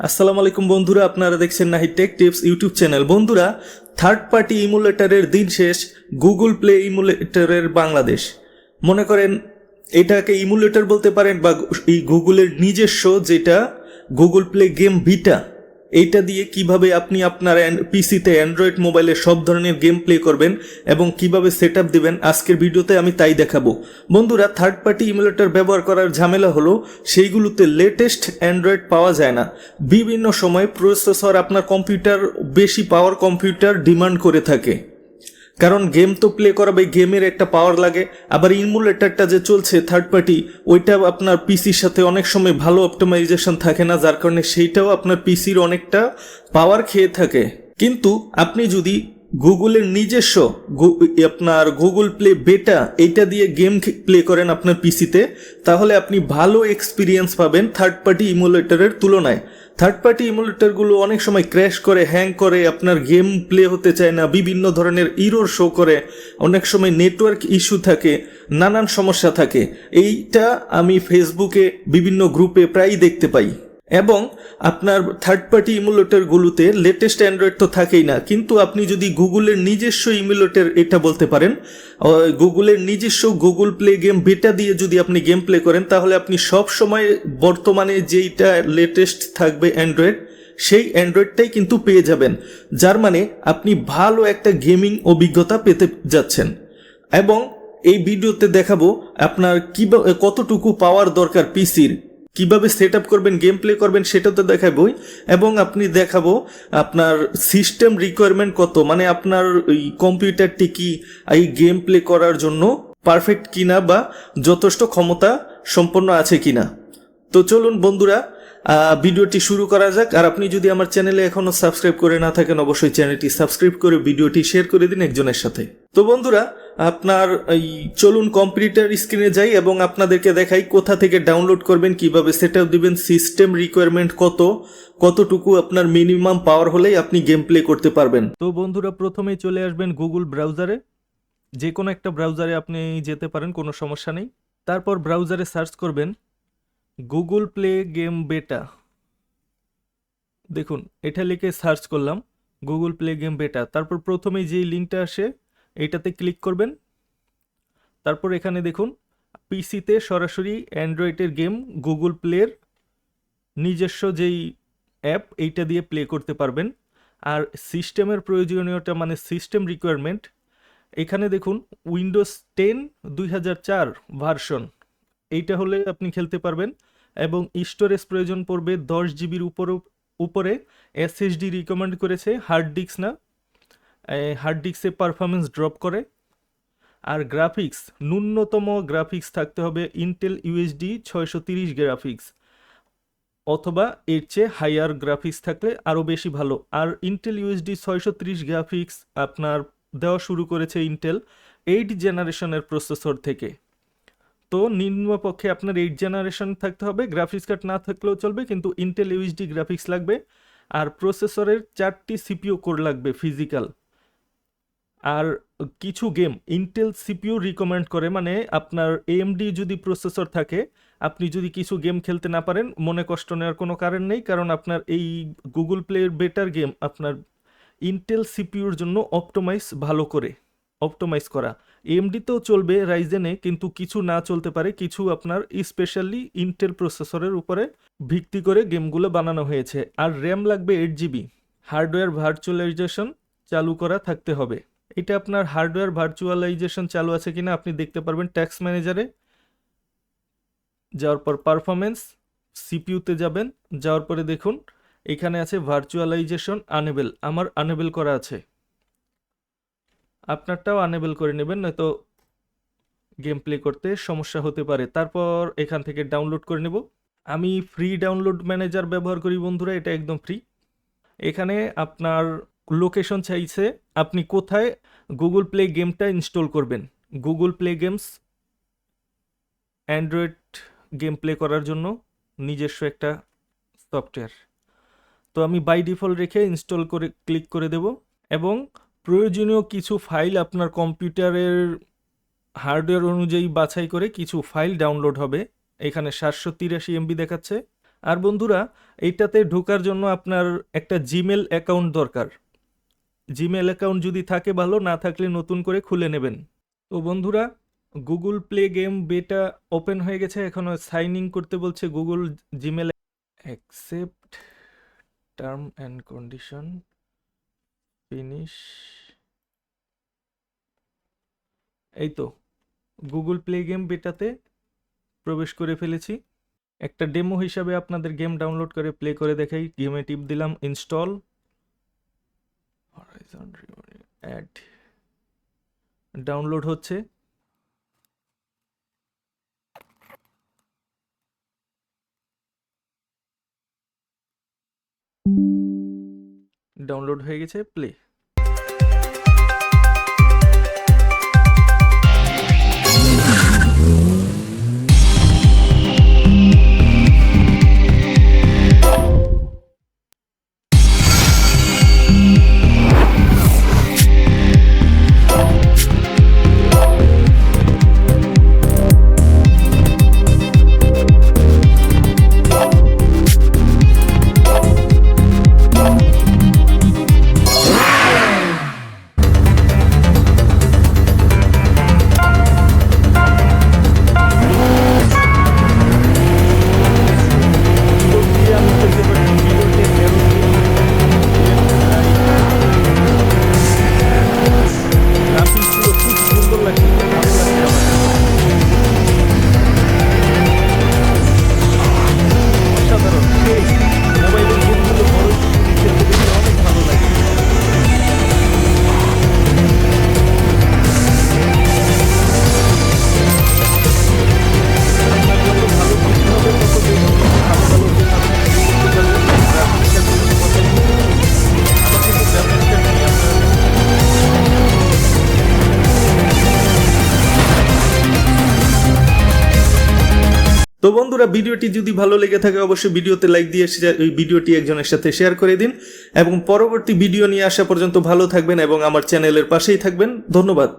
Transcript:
আসসালামু আলাইকুম বন্ধুরা, আপনারা দেখছেন নাহি টেক টিপস ইউটিউব চ্যানেল বন্ধুরা থার্ড পার্টি ইমুলেটরের দিন শেষ গুগল প্লে ইমুলেটরের বাংলাদেশ। মনে করেন, এটাকে ইমুলেটর বলতে পারেন বা এই গুগলের নিজস্ব যেটা গুগল প্লে গেম ভিটা এইটা দিয়ে কীভাবে আপনি আপনার পিসিতে অ্যান্ড্রয়েড মোবাইলে সব ধরনের গেম প্লে করবেন এবং কীভাবে সেট আপ দেবেন, আজকের ভিডিওতে আমি তাই দেখাবো। বন্ধুরা থার্ড পার্টি ইমুলেটর ব্যবহার করার ঝামেলা হলো, সেইগুলোতে লেটেস্ট অ্যান্ড্রয়েড পাওয়া যায় না। বিভিন্ন সময় প্রসেসর আপনার কম্পিউটার বেশি পাওয়ার কম্পিউটার ডিমান্ড করে থাকে। কারণ গেম তো প্লে করাবে গেমের একটা পাওয়ার লাগে। আবার ইমুলেটারটা যে চলছে থার্ড পার্টি ওইটা আপনার পিসির সাথে অনেক সময় ভালো অপটিমাইজেশন থাকে না, যার কারণে সেইটাও আপনার পিসির অনেকটা পাওয়ার খেয়ে থাকে। কিন্তু আপনি যদি গুগলের নিজস্ব আপনার গুগল প্লে বেটা এইটা দিয়ে গেম প্লে করেন আপনার পিসিতে তাহলে আপনি ভালো এক্সপিরিয়েন্স পাবেন থার্ড পার্টি ইমুলেটরের তুলনায়। থার্ড পার্টি ইমুলেটরগুলো অনেক সময় ক্র্যাশ করে হ্যাং করে, আপনার গেম প্লে হতে চায় না, বিভিন্ন ধরনের ইরোর শো করে, অনেক সময় নেটওয়ার্ক ইস্যু থাকে, নানান সমস্যা থাকে। এইটা আমি ফেসবুকে বিভিন্ন গ্রুপে প্রায়ই দেখতে পাই। এবং আপনার থার্ড পার্টি ইমুলেটরগুলোতে লেটেস্ট অ্যান্ড্রয়েড তো থাকেই না, কিন্তু আপনি যদি গুগলের নিজস্ব ইমুলেটর এটা বলতে পারেন গুগলের নিজস্ব গুগল প্লে গেম বেটা দিয়ে যদি আপনি গেম প্লে করেন, তাহলে আপনি সব সময় বর্তমানে যেইটা লেটেস্ট থাকবে অ্যান্ড্রয়েড সেই অ্যান্ড্রয়েডটাই কিন্তু পেয়ে যাবেন, যার মানে আপনি ভালো একটা গেমিং অভিজ্ঞতা পেতে যাচ্ছেন। এবং এই ভিডিওতে দেখাবো আপনার কী কতটুকু পাওয়ার দরকার পিসির কীভাবে সেট আপ করবেন গেম প্লে করবেন সেটা তো দেখাবই। এবং আপনি দেখাবো আপনার সিস্টেম রিকোয়ারমেন্ট কত মানে আপনার এই কম্পিউটারটি কি, এই গেম প্লে করার জন্য পারফেক্ট কিনা বা যথেষ্ট ক্ষমতা সম্পন্ন আছে কিনা। তো চলুন বন্ধুরা ভিডিওটি শুরু করা যাক। আর আপনি যদি আমার চ্যানেলে এখনও সাবস্ক্রাইব করে না থাকেন, অবশ্যই চ্যানেলটি সাবস্ক্রাইব করে ভিডিওটি শেয়ার করে দিন একজনের সাথে। তো বন্ধুরা আপনার এই, চলুন কম্পিউটার স্ক্রিনে যাই এবং আপনাদেরকে দেখাই কোথা থেকে ডাউনলোড করবেন, কীভাবে সেট আপ দিবেন সিস্টেম রিকোয়ারমেন্ট কত, কতটুকু আপনার মিনিমাম পাওয়ার হলেই আপনি গেম প্লে করতে পারবেন। তো বন্ধুরা, প্রথমেই চলে আসবেন গুগল ব্রাউজারে যে কোনো একটা ব্রাউজারে আপনি যেতে পারেন, কোনো সমস্যা নেই। তারপর ব্রাউজারে সার্চ করবেন গুগল প্লে গেম বেটা দেখুন, এটা লিখে সার্চ করলাম গুগল প্লে গেম বেটা তারপর প্রথমেই যেই লিঙ্কটা আসে এইটাতে ক্লিক করবেন। তারপর এখানে দেখুন, পিসিতে সরাসরি অ্যান্ড্রয়েডের গেম গুগল প্লের নিজস্ব যেই অ্যাপ, এইটা দিয়ে প্লে করতে পারবেন। আর সিস্টেমের প্রয়োজনীয়তা মানে সিস্টেম রিকোয়ারমেন্ট, এখানে দেখুন, উইন্ডোজ টেন দুই হাজার চার ভার্সন, এইটা হলে আপনি খেলতে পারবেন। এবং স্টোরেজ প্রয়োজন পড়বে দশ জিবির উপরও, উপরে, এসএসডি রিকমেন্ড করেছে হার্ড ডিস্ক না। হার্ড ডিস্কে পারফরমেন্স ড্রপ করে। আর গ্রাফিক্স ন্যূনতম গ্রাফিক্স থাকতে হবে ইন্টেল ইউএসডি ছয়শো তিরিশ গ্রাফিক্স অথবা এর চেয়ে হাইয়ার গ্রাফিক্স থাকলে আরও বেশি ভালো। আর ইন্টেল ইউএসডি ছয়শো তিরিশ গ্রাফিক্স আপনার দেওয়া শুরু করেছে ইন্টেল এইট জেনারেশনের প্রসেসর থেকে। তো নিম্নপক্ষে আপনার এইট জেনারেশন থাকতে হবে গ্রাফিক্স কার্ড না থাকলেও চলবে, কিন্তু ইন্টেল ইউএসডি গ্রাফিক্স লাগবে। আর প্রসেসরের চারটি সিপিও কোড লাগবে ফিজিক্যাল আর কিছু গেম ইন্টেল সিপিইউ রিকমেন্ড করে মানে আপনার এএমডি যদি প্রসেসর থাকে, আপনি যদি কিছু গেম খেলতে না পারেন, মনে কষ্ট নেওয়ার কোনো কারণ নেই, কারণ আপনার এই গুগল প্লের বেটার গেম আপনার ইন্টেল সিপিইউর জন্য অপটোমাইজ ভালো করে অপটোমাইজ করা। এমডিতেও চলবে রাইজেনে কিন্তু কিছু না চলতে পারে, কিছু আপনার স্পেশালি ইন্টেল প্রসেসরের উপরে ভিত্তি করে গেমগুলো বানানো হয়েছে। আর র্যাম লাগবে এইট জিবি হার্ডওয়্যার ভার্চুয়ালাইজেশন চালু করা থাকতে হবে। এটা আপনার হার্ডওয়্যার ভার্চুয়ালাইজেশন চালু আছে কিনা আপনি দেখতে পারবেন ট্যাক্স ম্যানেজারে যাওয়ার পর পারফরমেন্স সিপিইউতে যাবেন, যাওয়ার পরে দেখুন, এখানে আছে ভার্চুয়ালাইজেশন আনেবেল আমার আনেবেল করা আছে। আপনারটাও আনেবেল করে নেবেন, নয়তো গেম প্লে করতে সমস্যা হতে পারে। তারপর এখান থেকে ডাউনলোড করে নেব। আমি ফ্রি ডাউনলোড ম্যানেজার ব্যবহার করি বন্ধুরা, এটা একদম ফ্রি এখানে আপনার লোকেশন চাইছে, আপনি কোথায়? গুগল প্লে গেমটা ইনস্টল করবেন। Google play games, Android game play করার জন্য নিজস্ব একটা সফটওয়্যার। তো আমি বাই ডিফল্ট রেখে ইনস্টল করে, ক্লিক করে দেব এবং প্রয়োজনীয় কিছু ফাইল আপনার কম্পিউটারের হার্ডওয়্যার অনুযায়ী বাছাই করে কিছু ফাইল ডাউনলোড হবে। এখানে সাতশো তিরাশি এমবি দেখাচ্ছে। আর বন্ধুরা, এইটাতে ঢোকার জন্য আপনার একটা জিমেল অ্যাকাউন্ট দরকার। জিমেল অ্যাকাউন্ট যদি থাকে ভালো, না থাকলে নতুন করে খুলে নেবেন। তো বন্ধুরা, Google play game beta open হয়ে গেছে, এখন সাইন ইন করতে বলছে Google Gmail accept term and condition, finish. এই তো, গুগল প্লে গেম বেটাতে প্রবেশ করে ফেলেছি। একটা ডেমো হিসাবে আপনাদের গেম ডাউনলোড করে প্লে করে দেখাই। গেমে টিপ দিলাম, ইনস্টল। অ্যাড ডাউনলোড হচ্ছে। ডাউনলোড হয়ে গেছে প্লে তো বন্ধুরা, ভিডিওটি যদি ভালো লেগে থাকে, অবশ্যই ভিডিওতে লাইক দিয়ে এই ভিডিওটি একজনের সাথে শেয়ার করে দিন এবং পরবর্তী ভিডিও নিয়ে আসা পর্যন্ত ভালো থাকবেন এবং আমার চ্যানেলের পাশেই থাকবেন। ধন্যবাদ।